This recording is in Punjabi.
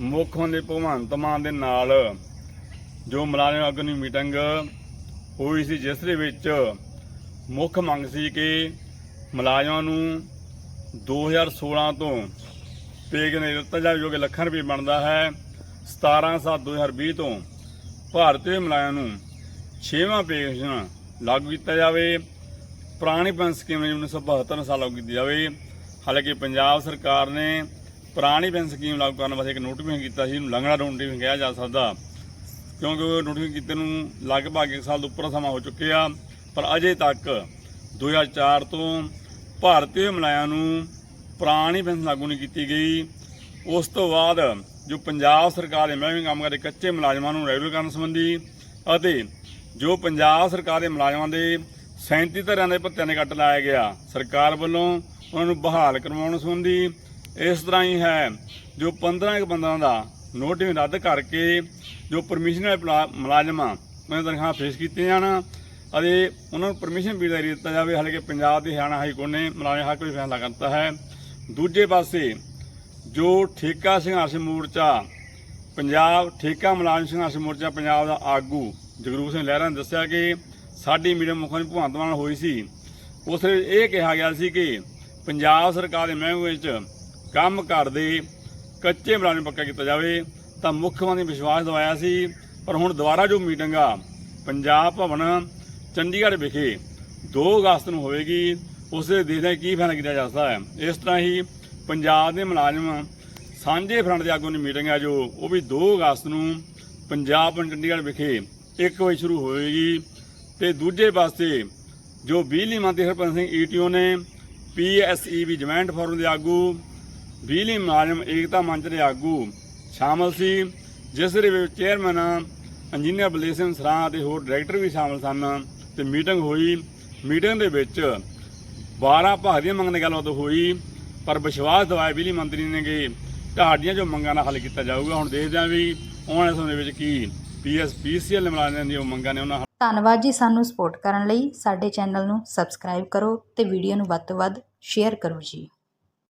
ਮੁੱਖ ਮੰਤਰੀ ਭਗਵੰਤ ਮਾਨ ਦੇ ਨਾਲ, ਜੋ ਮੁਲਾਜ਼ਮ ਆਗੂ ਦੀ ਮੀਟਿੰਗ ਹੋਈ ਸੀ, ਜਿਸ ਦੇ ਵਿੱਚ ਮੁੱਖ ਮੰਗ ਸੀ ਕਿ ਮੁਲਾਜ਼ਮਾਂ ਨੂੰ 2016 ਤੋਂ ਪੇਗ ਨਹੀਂ ਦਿੱਤਾ ਜਾਵੇ, ਜੋ ਕਿ ਲੱਖਾਂ ਰੁਪਏ ਬਣਦਾ ਹੈ 17 7 2020 ਤੋਂ ਭਾਰਤੀ ਮੁਲਾਜ਼ਮਾਂ ਨੂੰ 6ਵਾਂ ਪੈਨਸ਼ਨ ਲਾਗੂ ਕੀਤਾ ਜਾਵੇ। ਪੁਰਾਣੀ ਪੈਨਸ਼ਨ ਸਕੀਮ ਜਿਹੜੀ 1972 ਨੂੰ ਸਾਲ ਲਾਗੂ ਕੀਤੀ ਜਾਵੇ। ਹਾਲਾਂਕਿ ਪੰਜਾਬ ਸਰਕਾਰ ਨੇ ਪੁਰਾਣੀ ਪੈਨਸ਼ਨ ਸਕੀਮ ਲਾਗੂ ਕਰਨ ਵਾਸਤੇ ਇੱਕ ਨੋਟੀਫਿਕੇਸ਼ਨ ਕੀਤਾ ਸੀ, ਇਹਨੂੰ ਲੰਘਣਾ ਨੋਟੀਫਿਕੇਸ਼ਨ ਕਿਹਾ ਜਾ ਸਕਦਾ। ਕਿਉਂਕਿ ਉਹ ਨੋਟੀਫਿਕੇਸ਼ਨ ਕੀਤੇ ਨੂੰ ਲਗਭਗ ਇੱਕ ਸਾਲ ਤੋਂ ਉੱਪਰ ਸਮਾਂ ਹੋ ਚੁੱਕਿਆ, ਪਰ ਅਜੇ ਤੱਕ 2004 ਤੋਂ ਭਾਰਤੀ ਮੁਲਾਜ਼ਮਾਂ ਨੂੰ ਪੁਰਾਣੀ ਪੈਨਸ਼ਨ ਲਾਗੂ ਨਹੀਂ ਕੀਤੀ ਗਈ। ਉਸ ਤੋਂ ਬਾਅਦ ਜੋ ਪੰਜਾਬ ਸਰਕਾਰ ਦੇ ਮਹਿਕਮੇ ਕੰਮ ਕਰਦੇ ਕੱਚੇ ਮੁਲਾਜ਼ਮਾਂ ਨੂੰ ਰੈਗੂਲਰ ਕਰਨ ਸੰਬੰਧੀ ਅਤੇ ਜੋ ਪੰਜਾਬ ਸਰਕਾਰ ਦੇ ਮੁਲਾਜ਼ਮਾਂ ਦੇ 37 ਤਰ੍ਹਾਂ ਦੇ ਭੱਤਿਆਂ ਦੇ ਕੱਟ ਲਾਇਆ ਗਿਆ, ਸਰਕਾਰ ਵੱਲੋਂ ਉਹਨਾਂ ਨੂੰ ਬਹਾਲ ਕਰਵਾਉਣ ਸੰਬੰਧੀ ਇਸ ਤਰ੍ਹਾਂ ਹੀ ਹੈ, ਜੋ 15 ਇੱਕ ਬੰਦਿਆਂ ਦਾ ਨੋਟਿਸ ਰੱਦ ਕਰਕੇ ਜੋ ਪਰਮਿਸ਼ਨ ਵਾਲੇ ਮੁਲਾਜ਼ਮ ਆ, ਉਹਨਾਂ ਦੀਆਂ ਤਨਖਾਹਾਂ ਫੇਸ ਕੀਤੀਆਂ ਜਾਣ ਅਤੇ ਉਹਨਾਂ ਨੂੰ ਪਰਮਿਸ਼ਨ ਵੀ ਦੇ ਦਿੱਤਾ ਜਾਵੇ। ਹਾਲਾਂਕਿ ਪੰਜਾਬ ਦੇ ਹਰਿਆਣਾ ਹਾਈ ਕੋਰਟ ਨੇ ਮੁਲਾਜ਼ਮ ਹੱਕ ਵਿੱਚ ਫੈਸਲਾ ਕਰਤਾ ਹੈ। ਦੂਜੇ ਪਾਸੇ ਜੋ ਠੇਕਾ ਸੰਘਰਸ਼ ਮੋਰਚਾ, ਪੰਜਾਬ ਠੇਕਾ ਮੁਲਾਜ਼ਮ ਸੰਘਰਸ਼ ਮੋਰਚਾ, ਪੰਜਾਬ ਦਾ ਆਗੂ ਜਗਰੂਪ ਸਿੰਘ ਲਹਿਰਾ ਨੇ ਦੱਸਿਆ ਕਿ ਸਾਡੀ ਮੀਡੀਆ ਮੁੱਖ ਮੰਤਰੀ ਭਗਵੰਤ ਮਾਨ ਹੋਈ ਸੀ। ਉਸ ਵਿੱਚ ਇਹ ਕਿਹਾ ਗਿਆ ਸੀ ਕਿ ਪੰਜਾਬ ਸਰਕਾਰ ਦੇ ਮਹਿਕਮੇ ਵਿੱਚ ਕੰਮ ਕਰਦੇ ਕੱਚੇ ਮੁਲਾਜ਼ਮ ਪੱਕਾ ਕੀਤਾ ਜਾਵੇ, ਤਾਂ ਮੁੱਖ ਮੰਤਰੀ ਵਿਸ਼ਵਾਸ ਦਿਵਾਇਆ ਸੀ। ਪਰ ਹੁਣ ਦੁਬਾਰਾ ਜੋ ਮੀਟਿੰਗ ਆ, ਪੰਜਾਬ ਭਵਨ, ਚੰਡੀਗੜ੍ਹ ਵਿਖੇ 2 ਅਗਸਤ ਨੂੰ ਹੋਵੇਗੀ। ਉਸ ਦੇ ਦੇਖਦੇ ਕੀ ਫੈਸਲਾ ਕੀਤਾ ਜਾ ਸਕਦਾ ਹੈ? ਇਸ ਤਰ੍ਹਾਂ ਹੀ ਪੰਜਾਬ ਦੇ ਮੁਲਾਜ਼ਮ ਸਾਂਝੇ ਫਰੰਟ ਦੇ ਆਗੂ ਦੀ ਮੀਟਿੰਗ ਹੈ ਜੋ, ਉਹ ਵੀ 2 ਅਗਸਤ ਨੂੰ ਪੰਜਾਬ ਭਵਨ ਚੰਡੀਗੜ੍ਹ ਵਿਖੇ 1 ਵਜੇ ਸ਼ੁਰੂ ਹੋਵੇਗੀ। ਤੇ ਦੂਜੇ ਪਾਸੇ ਜੋ ਬਿਜਲੀ ਮੰਤਰੀ ਹਰਪੰਤ ਸਿੰਘ ਈਟੀਓ ਨੇ ਪੀਐਸਈਬੀ ਜੁਆਇੰਟ ਫੋਰਮ ਦੇ ਆਗੂ ਬਿਜਲੀ ਮੁਲਾਜ਼ਮ ਏਕਤਾ ਮੰਚ ਦੇ ਆਗੂ ਸ਼ਾਮਲ ਸੀ, ਜਿਸ ਦੇ ਵਿੱਚ ਚੇਅਰਮੈਨ ਇੰਜੀਨੀਅਰ ਬਲੇਸ਼ ਸਿੰਘ ਸਰਾਂ ਅਤੇ ਹੋਰ ਡਾਇਰੈਕਟਰ ਵੀ ਸ਼ਾਮਲ ਸਨ ਤੇ ਮੀਟਿੰਗ ਹੋਈ। ਮੀਟਿੰਗ ਦੇ ਵਿੱਚ 12 ਭਾਗ ਦੀਆਂ ਮੰਗਾਂ ਦੀ ਗੱਲਬਾਤ ਹੋਈ, ਪਰ ਵਿਸ਼ਵਾਸ ਦਿਵਾਇਆ ਬਿਜਲੀ ਮੰਤਰੀ ਨੇ ਕਿ ਤੁਹਾਡੀਆਂ ਜੋ ਮੰਗਾਂ ਦਾ ਹੱਲ ਕੀਤਾ ਜਾਊਗਾ। ਹੁਣ ਦੇਖਦੇ ਹਾਂ ਵੀ ਆਉਣ ਵਾਲੇ ਸਮੇਂ ਵਿੱਚ ਕੀ ਪੀਐਸ ਪੀਸੀਐਲ ਮੁਲਾਜ਼ਮਾਂ ਦੀਆਂ ਜੋ ਮੰਗਾਂ ਨੇ ਉਹਨਾਂ ਧੰਨਵਾਦ ਜੀ ਸਾਨੂੰ ਸਪੋਰਟ ਕਰਨ ਲਈ। ਸਾਡੇ ਚੈਨਲ ਨੂੰ ਸਬਸਕ੍ਰਾਈਬ ਕਰੋ ਤੇ ਵੀਡੀਓ ਨੂੰ ਵੱਧ ਤੋਂ ਵੱਧ ਸ਼ੇਅਰ ਕਰੋ ਜੀ।